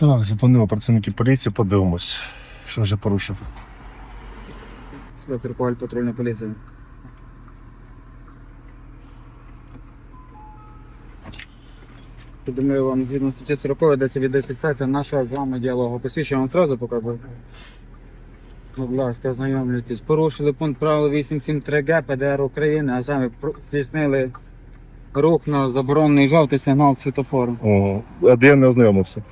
Так, зупинили працівники поліції, подивимось, що вже порушив. Інспектор Коваль патрульної поліції. Думаю, вам згідно статті 40 ведеться відеофіксація нашого з вами діалогу. Посвідчення вам одразу показую. Будь ласка, ознайомлюйтесь. Порушили пункт правил 873 г ПДР України, а саме здійснили рух на заборонений жовтий сигнал світофору. О, а де я не ознайомився?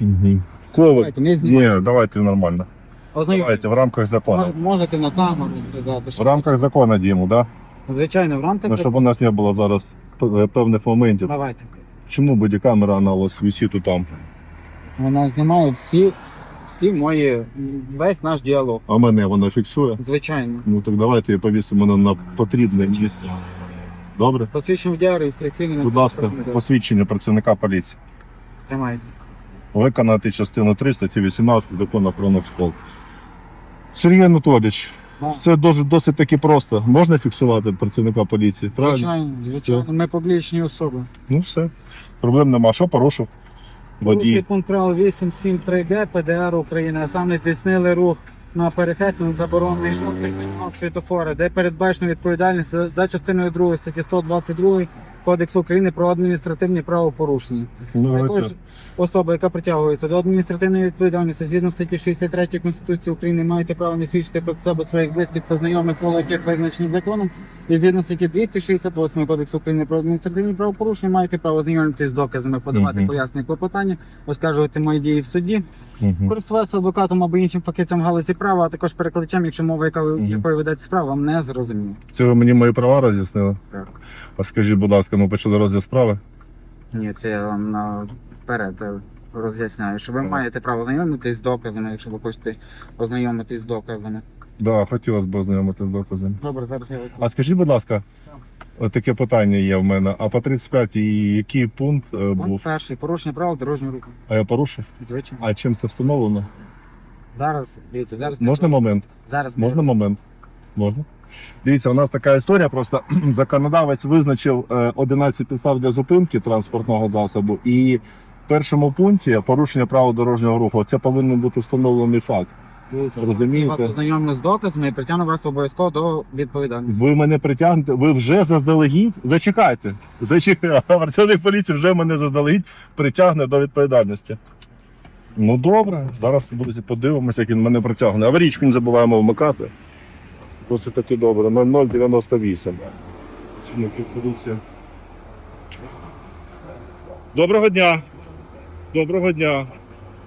Угу. Давайте, не знімайте. Ні, давайте нормально. Ознайомтесь. Давайте в рамках закону. Мож- Можете на камеру сказати, В що рамках закону діємо, да? звичайно в рамках. Ну, щоб у нас не було зараз п- певних моментів. Давайте. Чому бодікамера на вас висить там? Вона знімає всі, всі мої, весь наш діалог. А мене вона фіксує? Звичайно. Ну так давайте її повісимо на, на потрібне місце. Добре? Посвідчення водія реєстраційний. Будь ласка, посвідчення працівника поліції. Тримайте. Виконати частину 3 статті 18 закону про Нацполк. Сергій Анатолійович, Да. це дуже досить таки просто. Можна фіксувати працівника поліції? Правильно? Звичайно, звичайно. Ми публічні особи. Ну все. Проблем нема. Що порушив? Водій. пункт правил 873 г ПДР України, а саме здійснили рух на перехресті на заборонений жовтий світофора, де передбачено відповідальність за, за частиною 2 статті 122 Кодексу України про адміністративні правопорушення. Ну, Також особа, яка притягується до адміністративної відповідальності згідно статті 63 Конституції України, маєте право не свідчити про себе своїх близьких та знайомих, коло яких визначені законом. І згідно статті 268 Кодексу України про адміністративні правопорушення, маєте право знайомитися з доказами, подавати Мгм. пояснення клопотання, оскаржувати мої дії в суді, Мгм. користуватися адвокатом або іншим фахівцем галузі права, а також перекладачем, якщо мова, яка Мгм. якою ведеться справа, вам не зрозуміла. Це ви мені мої права роз'яснили? Так. А скажіть, будь ласка, ми почали розгляд справи? Ні, це я вам наперед роз'ясняю, що ви Так. маєте право знайомитись з доказами, якщо ви хочете ознайомитись з доказами. Да, хотілося б ознайомити з доказами. Добре, зараз я викладу. А скажіть, будь ласка, от таке питання є в мене. А по 35 і який пункт е, Пункт був? перший порушення правил дорожнього руху. А я порушив? Звичайно. А чим це встановлено? Зараз дивіться, зараз Можна момент? зараз Можна момент? Можна? Дивіться, у нас така історія. Просто законодавець визначив е, 11 підстав для зупинки транспортного засобу, і в першому пункті порушення правил дорожнього руху. Це повинен бути встановлений факт. Розумієте? Вас ознайомлю з доказами і притягну вас обов'язково до відповідальності. Ви мене притягнете, ви вже заздалегідь. Зачекайте. Зачекайте. Працівник поліції вже мене заздалегідь притягне до відповідальності. Ну добре, зараз друзі, подивимося, як він мене притягне. Аварійку не забуваємо вмикати. Досить таки добре. 0098. Працівники поліції. Доброго дня. Доброго дня.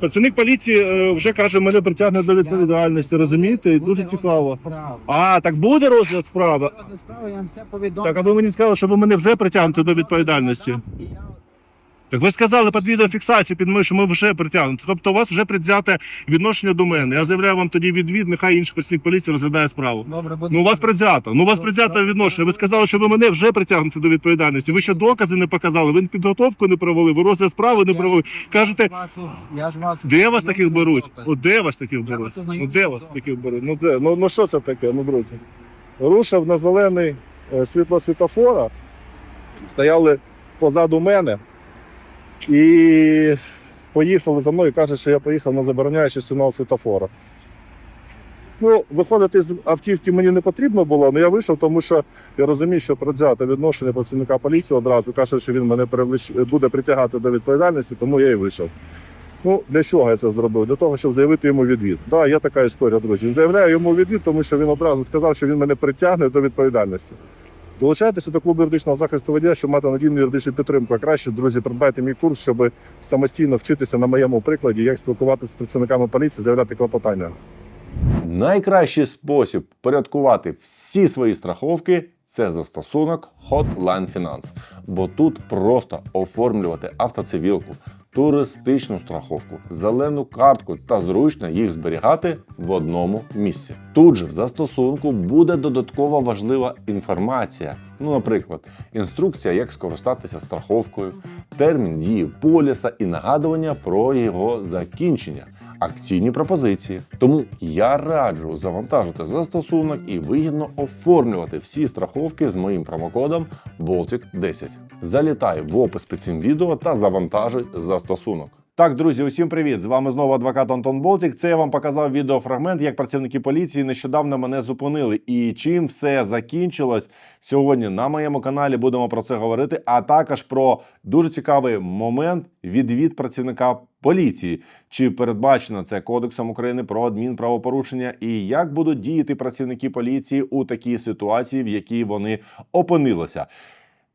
Працівник поліції е, вже каже, мене притягне до відповідальності, розумієте? І дуже цікаво. А, так буде розгляд справи? Розгляд я вам все повідомлю. Так, а ви мені сказали, що ви мене вже притягнете до відповідальності. І я- Так ви сказали під відеофіксацію під мною, що ми вже притягнуті. Тобто у вас вже предвзяте відношення до мене. Я заявляю вам тоді відвід, нехай інший працівник поліції розглядає справу. Добре, буде. Ну у вас предвзято. Ну у вас предвзято відношення. Ви сказали, що ви мене вже притягнете до відповідальності. Ви ще докази не показали, ви підготовку не провели, ви розгляд справи не провели. Кажете, я ж вас- де вас таких беруть? От де вас таких беруть? Ну де вас таких беруть? Ну де? Ну, ну що це таке? Ну друзі. Рушив на зелений е, світло світофора, стояли позаду мене і поїхали за мною. Каже, що я поїхав на забороняючий сигнал світофора. Ну, виходити з автівки мені не потрібно було, але я вийшов, тому що я розумію, що предвзяте відношення працівника поліції одразу каже, що він мене буде притягати до відповідальності, тому я і вийшов. Ну, для чого я це зробив? Для того, щоб заявити йому відвід. Так, да, є така історія, друзі. Заявляю йому відвід, тому що він одразу сказав, що він мене притягне до відповідальності. Долучайтеся до клубу юридичного захисту водія, щоб мати надійну юридичну підтримку. А краще, друзі, придбайте мій курс, щоб самостійно вчитися на моєму прикладі, як спілкуватися з працівниками поліції, заявляти клопотання. Найкращий спосіб порядкувати всі свої страховки це застосунок Hotline Finance. Бо тут просто оформлювати автоцивілку, туристичну страховку, зелену картку та зручно їх зберігати в одному місці. Тут же в застосунку буде додаткова важлива інформація, Ну, наприклад, інструкція, як скористатися страховкою, термін дії поліса і нагадування про його закінчення, акційні пропозиції. Тому я раджу завантажити застосунок і вигідно оформлювати всі страховки з моїм промокодом Baltic 10. Залітай в опис під цим відео та завантажуй застосунок. Так, друзі, усім привіт! З вами знову адвокат Антон Болтік. Це я вам показав відеофрагмент, як працівники поліції нещодавно мене зупинили. І чим все закінчилось сьогодні на моєму каналі. Будемо про це говорити. А також про дуже цікавий момент відвід працівника поліції. Чи передбачено це Кодексом України про адмінправопорушення, і як будуть діяти працівники поліції у такій ситуації, в якій вони опинилися.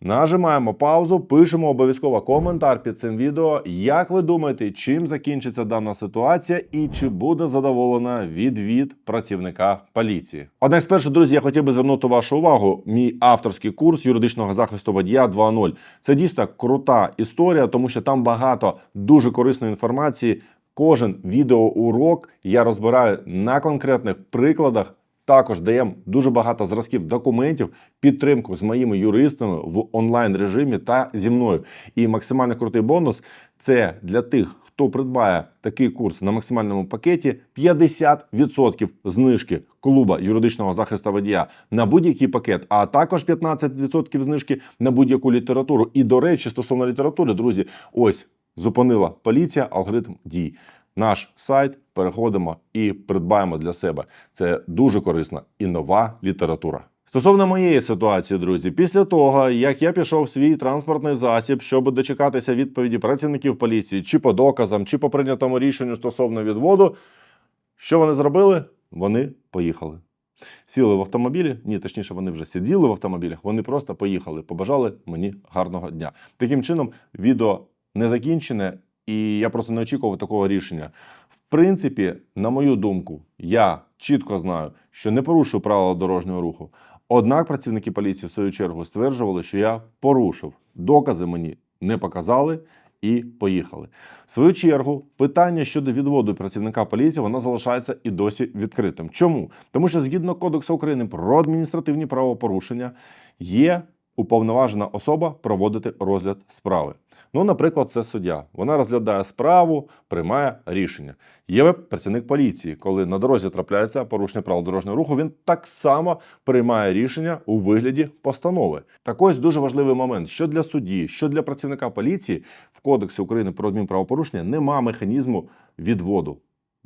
Нажимаємо паузу, пишемо обов'язково коментар під цим відео. Як ви думаєте, чим закінчиться дана ситуація і чи буде задоволена відвід працівника поліції? Однак, спершу, друзі, я хотів би звернути вашу увагу. Мій авторський курс юридичного захисту водія 2.0. Це дійсно крута історія, тому що там багато дуже корисної інформації. Кожен відеоурок я розбираю на конкретних прикладах. Також даємо дуже багато зразків документів, підтримку з моїми юристами в онлайн режимі та зі мною. І максимально крутий бонус це для тих, хто придбає такий курс на максимальному пакеті 50% знижки клуба юридичного захисту водія на будь-який пакет, а також 15% знижки на будь-яку літературу. І до речі, стосовно літератури, друзі, ось зупинила поліція алгоритм дій наш сайт, переходимо і придбаємо для себе. Це дуже корисна і нова література. Стосовно моєї ситуації, друзі, після того, як я пішов в свій транспортний засіб, щоб дочекатися відповіді працівників поліції, чи по доказам, чи по прийнятому рішенню стосовно відводу, що вони зробили? Вони поїхали. Сіли в автомобілі, ні, точніше, вони вже сиділи в автомобілях, вони просто поїхали, побажали мені гарного дня. Таким чином, відео не закінчене, і я просто не очікував такого рішення. В принципі, на мою думку, я чітко знаю, що не порушив правила дорожнього руху. Однак працівники поліції в свою чергу стверджували, що я порушив. Докази мені не показали і поїхали. В свою чергу, питання щодо відводу працівника поліції воно залишається і досі відкритим. Чому? Тому що згідно Кодексу України про адміністративні правопорушення є уповноважена особа проводити розгляд справи. Ну, наприклад, це суддя. Вона розглядає справу, приймає рішення. Є працівник поліції, коли на дорозі трапляється порушення правил дорожнього руху, він так само приймає рішення у вигляді постанови. Так ось дуже важливий момент, що для судді, що для працівника поліції в Кодексі України про адмінправопорушення нема механізму відводу.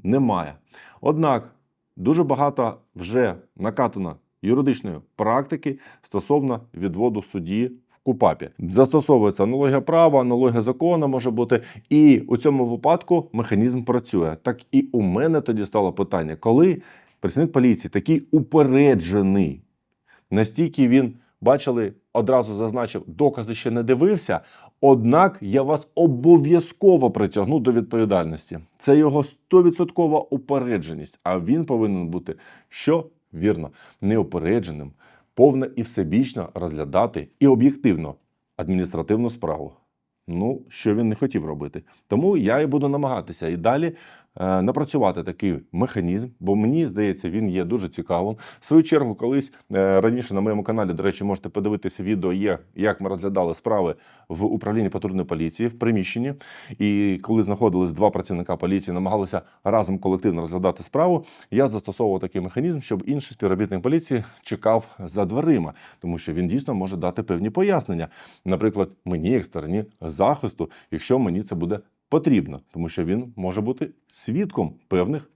Немає. Однак дуже багато вже накатано юридичної практики стосовно відводу судді КУПАПі. Застосовується аналогія права, аналогія закону може бути, і у цьому випадку механізм працює. Так і у мене тоді стало питання, коли працівник поліції такий упереджений, настільки він бачили, одразу зазначив, докази ще не дивився. Однак я вас обов'язково притягну до відповідальності. Це його 100% упередженість. А він повинен бути що вірно, неупередженим, повно і всебічно розглядати і об'єктивно адміністративну справу. Ну, що він не хотів робити. Тому я і буду намагатися і далі напрацювати такий механізм, бо мені здається, він є дуже цікавим. В свою чергу, колись е, раніше на моєму каналі, до речі, можете подивитися відео, є, як ми розглядали справи в управлінні патрульної поліції в приміщенні. І коли знаходились два працівника поліції, намагалися разом колективно розглядати справу. Я застосовував такий механізм, щоб інший співробітник поліції чекав за дверима, тому що він дійсно може дати певні пояснення. Наприклад, мені, як стороні захисту, якщо мені це буде потрібно, тому що він може бути свідком певних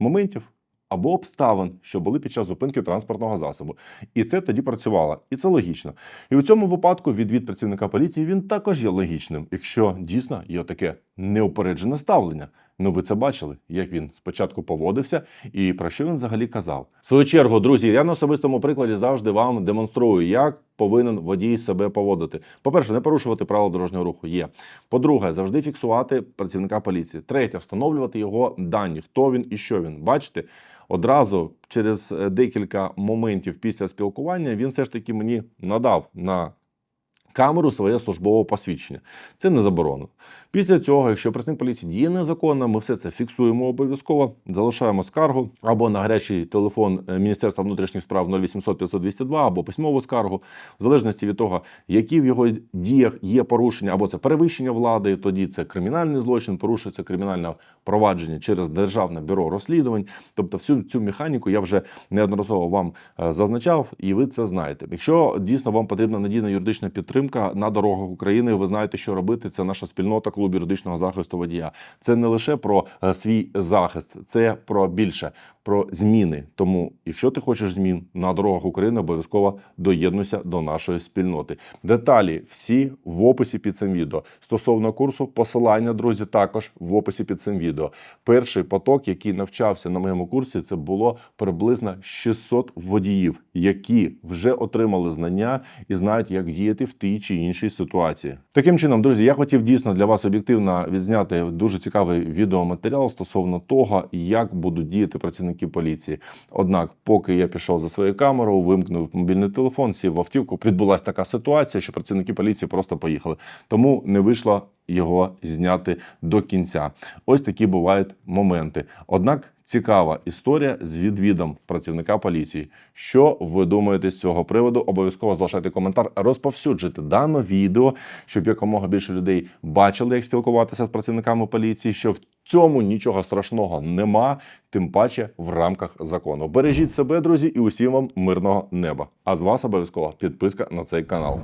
моментів або обставин, що були під час зупинки транспортного засобу. І це тоді працювало. І це логічно. І у цьому випадку відвід працівника поліції він також є логічним, якщо дійсно є таке неупереджене ставлення. Ну, ви це бачили, як він спочатку поводився і про що він взагалі казав. В свою чергу, друзі, я на особистому прикладі завжди вам демонструю, як повинен водій себе поводити. По-перше, не порушувати правила дорожнього руху є. По-друге, завжди фіксувати працівника поліції. Третє, встановлювати його дані, хто він і що він. Бачите, одразу через е, декілька моментів після спілкування він все ж таки мені надав на камеру своє службове посвідчення. Це не заборонено. Після цього, якщо працівник поліції діє незаконно, ми все це фіксуємо обов'язково, залишаємо скаргу або на гарячий телефон е, Міністерства внутрішніх справ 0800 500 202 або письмову скаргу, в залежності від того, які в його діях є порушення, або це перевищення влади, тоді це кримінальний злочин, порушується кримінальне провадження через державне бюро розслідувань. Тобто, всю цю механіку я вже неодноразово вам е, зазначав, і ви це знаєте. Якщо дійсно вам потрібна надійна юридична підтримка на дорогах України, ви знаєте, що робити. Це наша спільнота клуб юридичного захисту водія. Це не лише про е, свій захист, це про більше про зміни. Тому, якщо ти хочеш змін на дорогах України, обов'язково доєднуйся до нашої спільноти. Деталі всі в описі під цим відео. Стосовно курсу, посилання, друзі, також в описі під цим відео. Перший поток, який навчався на моєму курсі, це було приблизно 600 водіїв, які вже отримали знання і знають, як діяти в тій чи іншій ситуації. Таким чином, друзі, я хотів дійсно для вас об'єктивно відзняти дуже цікавий відеоматеріал стосовно того, як будуть діяти працівники поліції. Однак, поки я пішов за своєю камерою, вимкнув мобільний телефон, сів в автівку, відбулася така ситуація, що працівники поліції просто поїхали. Тому не вийшло його зняти до кінця. Ось такі бувають моменти. Однак цікава історія з відвідом працівника поліції. Що ви думаєте з цього приводу? Обов'язково залишайте коментар, розповсюджуйте дане відео, щоб якомога більше людей бачили, як спілкуватися з працівниками поліції. Що в цьому нічого страшного нема, тим паче в рамках закону. Бережіть себе, друзі, і усім вам мирного неба. А з вас обов'язково підписка на цей канал.